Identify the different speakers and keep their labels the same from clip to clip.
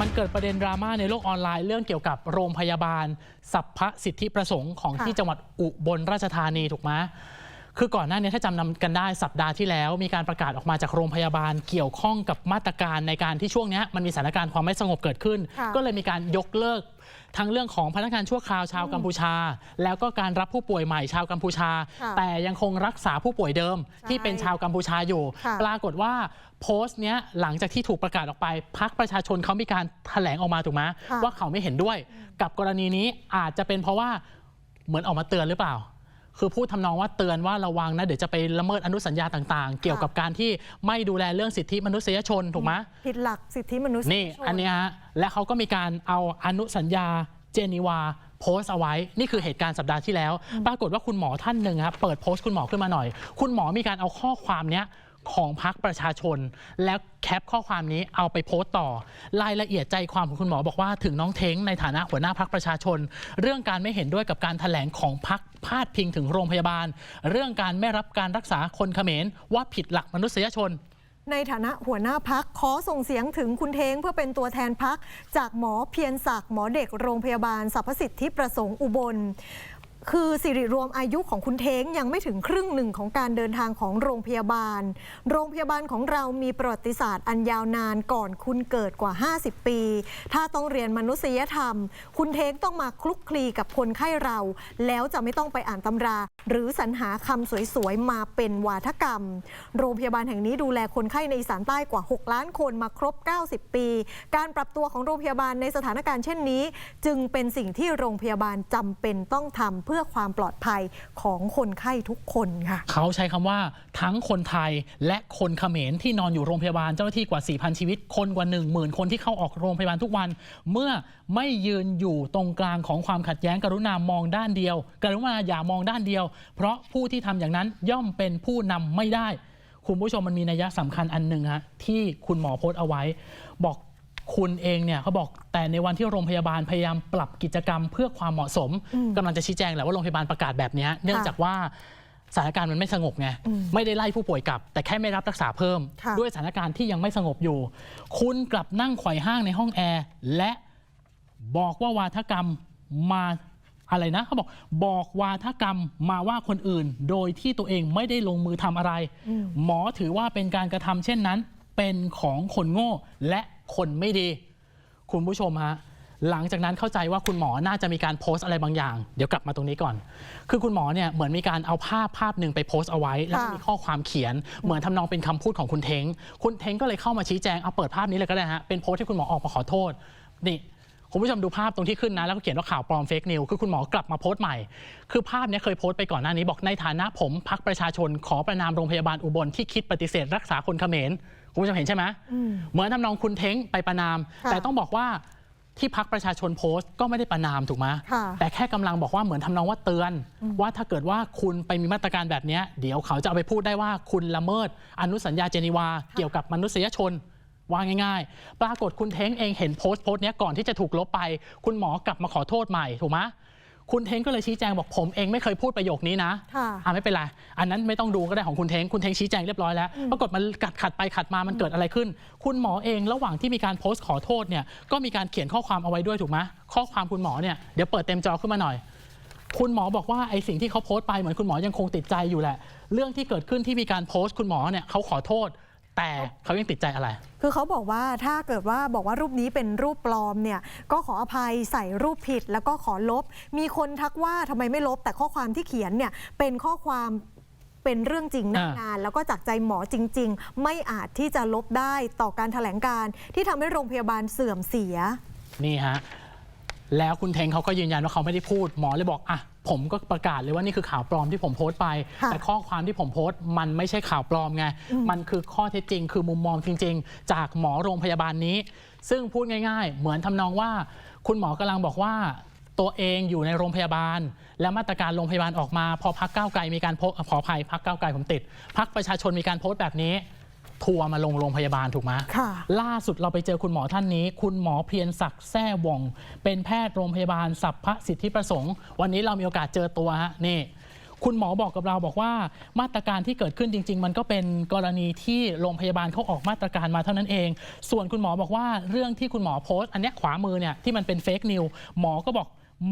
Speaker 1: มันเกิดประเด็นดราม่าในโลกออนไลน์เรื่องเกี่ยวกับโรงพยาบาล สัพพสิทธิประสงค์ของ
Speaker 2: ค่ะ
Speaker 1: ที่จังหวัดอุบลราชธานีถูกไหม คือก่อนหน้านี้ถ้าจำนำกันได้สัปดาห์ที่แล้ว มีการประกาศออกมาจากโรงพยาบาลเกี่ยวข้องกับมาตรการในการที่ช่วงเนี้ยมันมีสถานการณ์ความไม่สงบเกิดขึ้น
Speaker 2: ค่ะ
Speaker 1: ก็เลยมีการยกเลิกทั้งเรื่องของพนักงานชั่วคราวชาวกัมพูชา แล้วก็การรับผู้ป่วยใหม่ชาวกัมพูชา
Speaker 2: ค่ะ
Speaker 1: แต่ยังคงรักษาผู้ป่วยเดิม
Speaker 2: ใช่
Speaker 1: ที่เป็นชาวกัมพูชาอยู่
Speaker 2: ค่ะ
Speaker 1: ปรากฏว่าโพสต์เนี้ยหลังจากที่ถูกประกาศออกไปพักประชาชนเขามีการแถลงออกมาถูกไหม
Speaker 2: ค่ะ
Speaker 1: ว่าเขาไม่เห็นด้วย กับกรณีนี้อาจจะเป็นเพราะว่าเหมือนออกมาเตือนหรือเปล่า คือพูดทำนองว่าเตือนว่าระวังนะ เดี๋ยวจะไปละเมิดอนุสัญญาต่างๆ เกี่ยวกับการที่ไม่ดูแลเรื่องสิทธิมนุษยชนถูกไหม
Speaker 2: ผิดหลักสิทธิมนุษยชน
Speaker 1: นี่อันเนี้ยฮะและเขาก็มีการเอาอนุสัญญาเจนีวาโพสต์เอาไว้ นี่คือเหตุการณ์สัปดาห์ที่แล้ว ปรากฏว่าคุณหมอท่านหนึ่งครับเปิดโพสต์คุณหมอขึ้นมาหน่อย คุณหมอมีการเอาข้อความเนี้ย ของพักประชาชน แล้วแคปข้อความนี้เอาไปโพสต์ต่อ รายละเอียดใจความของคุณหมอบอกว่าถึงน้องเท้งในฐานะหัวหน้าพักประชาชน เรื่องการไม่เห็นด้วยกับการถแถลงของพักพาดพิงถึงโรงพยาบาล เรื่องการไม่รับการรักษาคนเขมรว่าผิดหลักมนุษยชน
Speaker 2: ในฐานะหัวหน้าพักขอส่งเสียงถึงคุณเทงเพื่อเป็นตัวแทนพักจากหมอเพียรศักดิ์หมอเด็กโรงพยาบาลสรรพสิทธิประสงค์อุบล คือสิริรวมอายุของคุณเท้งยังไม่ถึงครึ่งหนึ่งของการเดินทางของโรงพยาบาล โรงพยาบาลของเรามีประวัติศาสตร์อันยาวนานก่อนคุณเกิดกว่า 50 ปี ถ้าต้องเรียนมนุษยธรรม คุณเท้งต้องมาคลุกคลีกับคนไข้เรา แล้วจะไม่ต้องไปอ่านตำรา หรือสรรหาคำสวยๆ มาเป็นวาทกรรม โรงพยาบาลแห่งนี้ดูแลคนไข้ในอีสานใต้กว่า 6 ล้านคนมาครบ 90 ปี การปรับตัวของโรงพยาบาลในสถานการณ์เช่นนี้ จึงเป็นสิ่งที่โรงพยาบาลจำเป็นต้องทำพื่อความปลอดภัยของคนไข้ทุกคนค่ะ
Speaker 1: เขาใช้คำว่าทั้งคนไทยและคนเขมรที่นอนอยู่โรงพยาบาลเจ้าหน้าที่กว่า 4,000 ชีวิต คนกว่า 10,000 คนที่เข้าออกโรงพยาบาลทุกวัน เมื่อไม่ยืนอยู่ตรงกลางของความขัดแย้งกรุณามองด้านเดียว กรุณาอย่ามองด้านเดียว เพราะผู้ที่ทำอย่างนั้นย่อมเป็นผู้นำไม่ได้ คุณผู้ชมมันมีนัยสำคัญอันหนึ่งฮะที่คุณหมอโพสต์เอาไว้ บอก คุณเองเนี่ยเขาบอกแต่ในวันที่โรงพยาบาลพยายามปรับกิจกรรมเพื่อความเหมาะสม
Speaker 2: อืม
Speaker 1: กำลังจะชี้แจงแหละว่าโรงพยาบาลประกาศแบบเนี้ยเนื่องจากว่าสถานการณ์มันไม่สงบไง
Speaker 2: อืม
Speaker 1: ไม่ได้ไล่ผู้ป่วยกลับ แต่แค่ไม่รับรักษาเพิ่ม
Speaker 2: ค่ะ
Speaker 1: ด้วยสถานการณ์ที่ยังไม่สงบอยู่ คุณกลับนั่งไขว่ห้างในห้องแอร์และบอกว่าวาทกรรมมาอะไรนะเขาบอกบอกวาทกรรมมาว่าคนอื่น โดยที่ตัวเองไม่ได้ลงมือทำอะไร
Speaker 2: อืม
Speaker 1: หมอถือว่าเป็นการกระทำเช่นนั้น เป็นของคนโง่และ คนไม่ดี คุณผู้ชมฮะหลังจากนั้นเข้าใจว่าคุณหมอน่าจะมีการโพสต์อะไรบางอย่าง เดี๋ยวกลับมาตรงนี้ก่อน คือคุณหมอเนี่ยเหมือนมีการเอาภาพภาพหนึ่งไปโพสต์เอาไว้ แล้วก็
Speaker 2: ค่ะ
Speaker 1: มีข้อความเขียน เหมือนทำนองเป็นคำพูดของคุณเท้งคุณเท้งก็เลยเข้ามาชี้แจงเอาเปิดภาพนี้เลยก็ได้ฮะเป็นโพสต์ที่คุณหมอออกมาขอโทษนี่คุณผู้ชมดูภาพตรงที่ขึ้นนะ แล้วก็เขียนว่าข่าวปลอมเฟกนิวคือคุณหมอกลับมาโพสต์ใหม่ คือภาพเนี้ยเคยโพสต์ไปก่อนหน้านี้บอกในฐานะผมพักประชาชนขอประนามโรงพยาบาลอุบลที่คิดปฏิเสธ รักษาคนเขมร คุณผู้ชมเห็นใช่ไหม
Speaker 2: อืม
Speaker 1: เหมือนทำนองคุณเท้งไปประนาม
Speaker 2: ค่ะ
Speaker 1: แต่ต้องบอกว่าที่พักประชาชนโพสต์ก็ไม่ได้ประนามถูกไหม
Speaker 2: ค่ะ
Speaker 1: แต่แค่กำลังบอกว่าเหมือนทำนองว่าเตือน ว่าถ้าเกิดว่าคุณไปมีมาตรการแบบเนี้ยเดี๋ยวเขาจะเอาไปพูดได้ว่าคุณละเมิด อนุสัญญาเจนีวา เกี่ยวกับมนุษยชนว่าง่ายๆ ปรากฏคุณเท้งเองเห็นโพสต์โพสต์เนี้ยก่อนที่จะถูกลบไป คุณหมอกลับมาขอโทษใหม่ถูกไหม คุณเท้งก็เลยชี้แจงบอกผมเองไม่เคยพูดประโยคนี้นะ
Speaker 2: ค่ะ
Speaker 1: อ่าไม่เป็นไร อันนั้นไม่ต้องดูก็ได้ของคุณเท้งคุณเท้งชี้แจงเรียบร้อยแล้ว ปรากฏมันกัดขัดไปขัดมามันเกิดอะไรขึ้น คุณหมอเองระหว่างที่มีการโพสต์ขอโทษเนี่ยก็มีการเขียนข้อความเอาไว้ด้วยถูกไหมข้อความคุณหมอเนี่ยเดี๋ยวเปิดเต็มจอขึ้นมาหน่อยคุณหมอบอกว่าไอ้สิ่งที่เขาโพสต์ไปเหมือนคุณหมอยังคงติดใจอยู่แหละ เรื่องที่เกิดขึ้นที่มีการโพสต์คุณหมอเนี่ยเขาขอโทษ แต่เขายังติดใจอะไร
Speaker 2: คือเขาบอกว่าถ้าเกิดว่าบอกว่ารูปนี้เป็นรูปปลอมเนี่ยก็ขออภัยใส่รูปผิดแล้วก็ขอลบ มีคนทักว่าทำไมไม่ลบ แต่ข้อความที่เขียนเนี่ยเป็นข้อความเป็นเรื่องจริงหน้า
Speaker 1: อ่าง
Speaker 2: งาน แล้วก็จากใจหมอจริง ๆ ไม่อาจที่จะลบได้ต่อการถแถลงการณ์ที่ทำให้โรงพยาบาลเสื่อมเสีย
Speaker 1: นี่ฮะ แล้วคุณเทงเขาก็ยืนยันว่าเขาไม่ได้พูดหมอเลยบอกอะผมก็ประกาศเลยว่านี่คือข่าวปลอมที่ผมโพสต์ไป
Speaker 2: ค่ะ
Speaker 1: แต่ข้อความที่ผมโพสต์มันไม่ใช่ข่าวปลอมไง มันคือข้อเท็จจริง คือมุมมองจริง ๆ จากหมอโรงพยาบาลนี้ ซึ่งพูดง่าย ๆ เหมือนทำนองว่า คุณหมอกำลังบอกว่าตัวเองอยู่ในโรงพยาบาล และมาตรการโรงพยาบาลออกมา พอพักก้าวไกลมีการโพสต์ขออภัยพักก้าวไกลผมติดพักประชาชนมีการโพสต์แบบนี้ ทัวร์มาลงโรงพยาบาลถูกไหม
Speaker 2: ค่ะ
Speaker 1: ล่าสุดเราไปเจอคุณหมอท่านนี้ คุณหมอเพียรศักดิ์แซ่หว่องเป็นแพทย์โรงพยาบาลสัพพสิทธิประสงค์ วันนี้เรามีโอกาสเจอตัวฮะนี่คุณหมอบอกกับเราบอกว่ามาตรการที่เกิดขึ้นจริง ๆ มันก็เป็นกรณีที่โรงพยาบาลเขาออกมาตรการมาเท่านั้นเอง ส่วนคุณหมอบอกว่าเรื่องที่คุณหมอโพสต์ อันเนี้ยขวามือเนี่ยที่มันเป็นเฟกนิวหมอก็บอก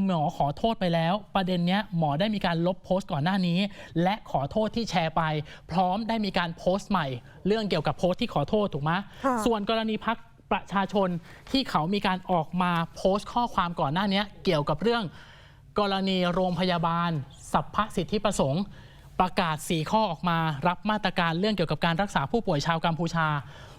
Speaker 1: หมอขอโทษไปแล้ว ประเด็นเนี้ยหมอได้มีการลบโพสต์ก่อนหน้านี้ และขอโทษที่แชร์ไป พร้อมได้มีการโพสต์ใหม่ เรื่องเกี่ยวกับโพสต์ที่ขอโทษถูกไหม
Speaker 2: ค่ะ
Speaker 1: ส่วนกรณีพักประชาชนที่เขามีการออกมาโพสต์ข้อความก่อนหน้านี้เกี่ยวกับเรื่อง กรณีโรงพยาบาลสัพพสิทธิประสงค์ ประกาศ 4 ข้อออกมารับมาตรการเรื่องเกี่ยวกับการรักษาผู้ป่วยชาวกัมพูชา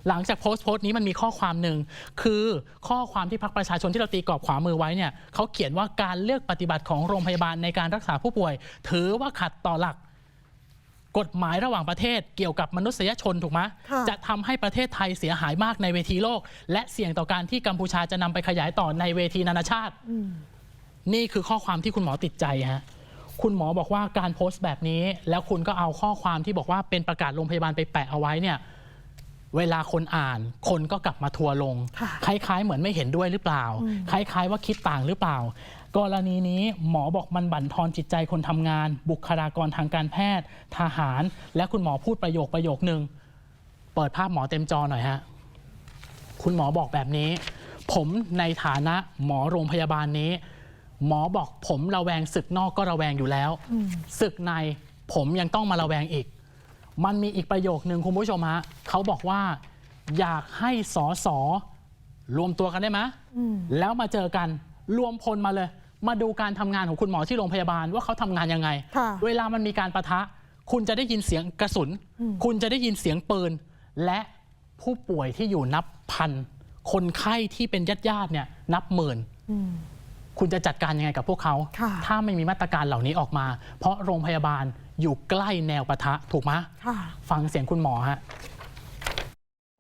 Speaker 1: หลังจากโพสต์โพสต์นี้มันมีข้อความหนึ่งคือข้อความที่พักประชาชนที่เราตีกรอบขวามือไว้เนี่ยเขาเขียนว่าการเลือกปฏิบัติของโรงพยาบาลในการรักษาผู้ป่วย ถือว่าขัดต่อหลักกฎหมายระหว่างประเทศเกี่ยวกับมนุษยชนถูกไหม
Speaker 2: ค่ะ
Speaker 1: จะทำให้ประเทศไทยเสียหายมากในเวทีโลก และเสี่ยงต่อการที่กัมพูชาจะนำไปขยายต่อในเวทีนานาชาติ
Speaker 2: อืม
Speaker 1: นี่คือข้อความที่คุณหมอติดใจฮะ คุณหมอบอกว่าการโพสต์แบบนี้ แล้วคุณก็เอาข้อความที่บอกว่าเป็นประกาศโรงพยาบาลไปแปะเอาไว้เนี่ยเวลาคนอ่านคนก็กลับมาทัวร์ลง
Speaker 2: ค่ะ
Speaker 1: คล้ายๆ เหมือนไม่เห็นด้วยหรือเปล่า
Speaker 2: อืม
Speaker 1: คล้ายๆ ว่าคิดต่างหรือเปล่า กรณีนี้หมอบอกมันบั่นทอนจิตใจคนทำงาน บุคลากรทางการแพทย์ ทหาร และคุณหมอพูดประโยคประโยคนึงเปิดภาพหมอเต็มจอหน่อยฮะคุณหมอบอกแบบนี้ ผมในฐานะหมอโรงพยาบาลนี้ หมอบอกผมระแวงศึกนอกก็ระแวงอยู่แล้ว
Speaker 2: อืม
Speaker 1: ศึกในผมยังต้องมาระแวงอีก มันมีอีกประโยคนึงคุณผู้ชมฮะเขาบอกว่า อยากให้สอสอรวมตัวกันได้ไหม
Speaker 2: อืม
Speaker 1: แล้วมาเจอกันรวมพลมาเลย มาดูการทำงานของคุณหมอที่โรงพยาบาลว่าเขาทำงานยังไง
Speaker 2: ค่ะ
Speaker 1: เวลามันมีการประทะ คุณจะได้ยินเสียงกระสุน
Speaker 2: อืม
Speaker 1: คุณจะได้ยินเสียงปืน และผู้ป่วยที่อยู่นับพัน คนไข้ที่เป็นญาติญาติๆเนี่ยนับหมื่น
Speaker 2: อืม
Speaker 1: คุณจะจัดการยังไงกับพวกเขา
Speaker 2: ค่ะ
Speaker 1: ถ้าไม่มีมาตรการเหล่านี้ออกมา เพราะโรงพยาบาลอยู่ใกล้แนวปะทะถูกไหม
Speaker 2: ค่ะ
Speaker 1: ฟังเสียงคุณหมอฮะ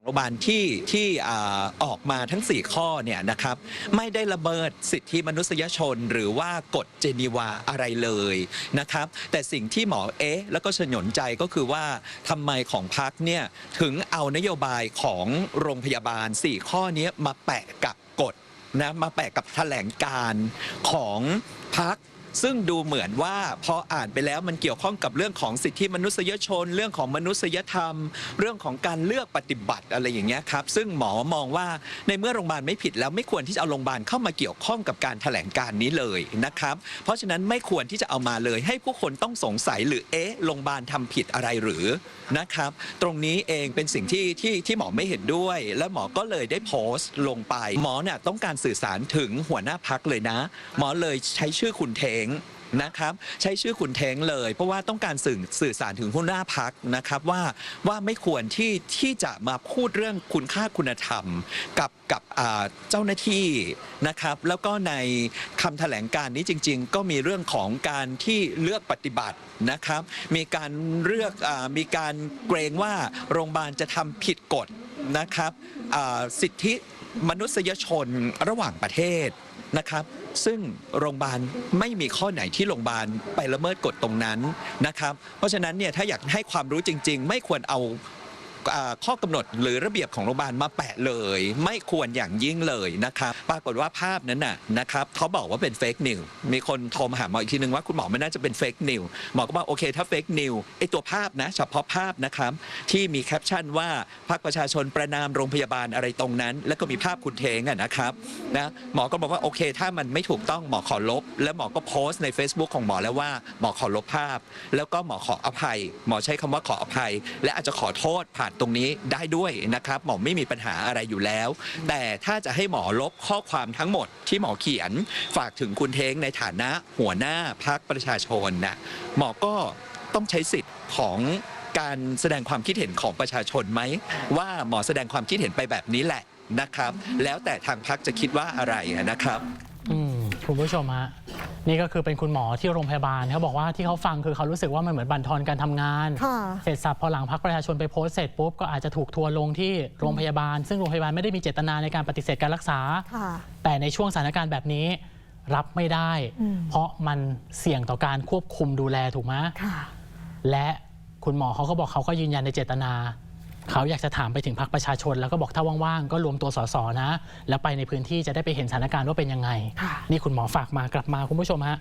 Speaker 3: โรงพยาบาลที่ที่อ่าออกมาทั้ง 4 ข้อเนี่ยนะครับไม่ได้ละเมิดสิทธิมนุษยชน หรือว่ากฎเจนีวาอะไรเลยนะครับ แต่สิ่งที่หมอเอ๊ะแล้วก็ฉนนใจก็คือว่าทำไมของพักเนี่ยถึงเอานโยบายของโรงพยาบาล 4 ข้อนี้มาแปะกับกฎ นะมาแปะกับแถลงการของพัก ซึ่งดูเหมือนว่าพออ่านไปแล้วมันเกี่ยวข้องกับเรื่องของสิทธิมนุษยชน เรื่องของมนุษยธรรม เรื่องของการเลือกปฏิบัติอะไรอย่างเงี้ยครับ ซึ่งหมอมองว่าในเมื่อโรงพยาบาลไม่ผิดแล้วไม่ควรที่จะเอาโรงพยาบาลเข้ามาเกี่ยวข้องกับการแถลงการนี้เลยนะครับ เพราะฉะนั้นไม่ควรที่จะเอามาเลย ให้ผู้คนต้องสงสัยหรือเอ๊ะโรงพยาบาลทำผิดอะไรหรือนะครับ ตรงนี้เองเป็นสิ่งที่ที่ที่หมอไม่เห็นด้วย และหมอก็เลยได้โพสต์ลงไป หมอเนี่ยต้องการสื่อสารถึงหัวหน้าพักเลยนะ หมอเลยใช้ชื่อคุณเทงนะครับใช้ชื่อคุณเท้งเลย เพราะว่าต้องการสื่อสื่อสารถึงหัวหน้าพักนะครับว่าว่าไม่ควรที่ที่จะมาพูดเรื่องคุณค่าคุณธรรม กับกับเจ้าหน้าที่นะครับ แล้วก็ในคำแถลงการนี้จริง ๆ ก็มีเรื่องของการที่เลือกปฏิบัตินะครับ มีการเลือกอมีการเกรงว่าโรงพยาบาลจะทำผิดกฎนะครับสิทธิมนุษยชนระหว่างประเทศ นะครับ ซึ่งโรงพยาบาลไม่มีข้อไหนที่โรงพยาบาลไปละเมิดกฎตรงนั้นนะครับ เพราะฉะนั้นเนี่ยถ้าอยากให้ความรู้จริง ๆ ไม่ควรเอา ข้อกำหนดหรือระเบียบของโรงพยาบาลมาแปะเลย ไม่ควรอย่างยิ่งเลยนะครับปรากฏว่าภาพนั้นน่ะนะครับเขาบอกว่าเป็นเฟกนิวมีคนโทรมาหาหมออีกทีนึงว่าคุณหมอไม่น่าจะเป็นเฟกนิวหมอก็บอกโอเคถ้าเฟกนิวไอตัวภาพนะเฉพาะภาพนะครับที่มีแคปชั่นว่าพรรคประชาชนประนามโรงพยาบาลอะไรตรงนั้น แล้วก็มีภาพคุณเทงอะนะครับนะหมอก็บอกว่าโอเคถ้ามันไม่ถูกต้องหมอขอลบ แล้วหมอก็โพสต์ใน Facebook ของหมอแล้วว่าหมอขอลบภาพ แล้วก็หมอขออภัย หมอใช้คำว่าขออภัย และอาจจะขอโทษผ่านตรงนี้ได้ด้วยนะครับหมอไม่มีปัญหาอะไรอยู่แล้ว แต่ถ้าจะให้หมอลบข้อความทั้งหมดที่หมอเขียนฝากถึงคุณเทงในฐานะหัวหน้าพักประชาชนนะหมอก็ต้องใช้สิทธิ์ของการแสดงความคิดเห็นของประชาชนไหม ว่าหมอแสดงความคิดเห็นไปแบบนี้แหละนะครับ แล้วแต่ทางพักจะคิดว่าอะไรนะครับ
Speaker 1: อืมคุณผู้ชมฮะ นี่ก็คือเป็นคุณหมอที่โรงพยาบาลเขาบอกว่าที่เขาฟังคือเขารู้สึกว่ามันเหมือนบั่นทอนการทำงาน
Speaker 2: ค่ะ
Speaker 1: เสร็จสับพอหลังพักประชาชนไปโพสต์เสร็จปุ๊บก็อาจจะถูกทัวร์ลงที่โรงพยาบาล ซึ่งโรงพยาบาลไม่ได้มีเจตนาในการปฏิเสธการรักษา
Speaker 2: ค่ะ
Speaker 1: แต่ในช่วงสถานการณ์แบบนี้รับไม่ได้
Speaker 2: อืม
Speaker 1: เพราะมันเสี่ยงต่อการควบคุมดูแลถูกไหม
Speaker 2: ค่ะ
Speaker 1: และคุณหมอเขาก็บอกเขาก็ยืนยันในเจตนา เขาอยากจะถามไปถึงพรรคประชาชน แล้วก็บอกถ้าว่างๆ ก็รวมตัวสสนะ แล้วไปในพื้นที่จะได้ไปเห็นสถานการณ์ว่าเป็นยังไง
Speaker 2: ค่ะ
Speaker 1: นี่คุณหมอฝากมากลับมาคุณผู้ชมฮะ